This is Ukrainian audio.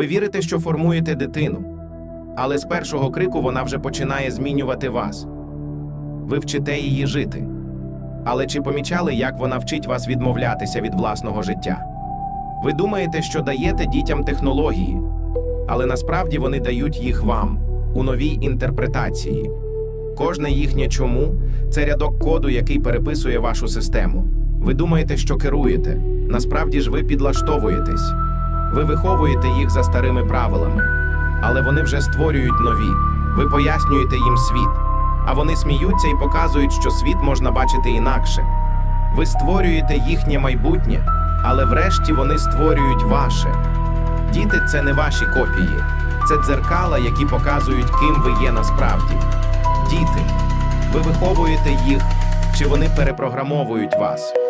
вірите, що формуєте дитину, але з першого крику вона вже починає змінювати вас. Ви вчите її жити. Але чи помічали, як вона вчить вас відмовлятися від власного життя? Ви думаєте, що даєте дітям технології, але насправді вони дають їх вам у новій інтерпретації. Кожне їхнє чому це рядок коду, який переписує вашу систему. Ви думаєте, що керуєте. Насправді ж ви підлаштовуєтесь. Ви виховуєте їх за старими правилами, але вони вже створюють нові. Ви пояснюєте їм світ, а вони сміються і показують, що світ можна бачити інакше. Ви створюєте їхнє майбутнє, але врешті вони створюють ваше. Діти це не ваші копії, це дзеркала, які показують, ким ви є насправді. Діти, ви виховуєте їх, чи вони перепрограмовують вас.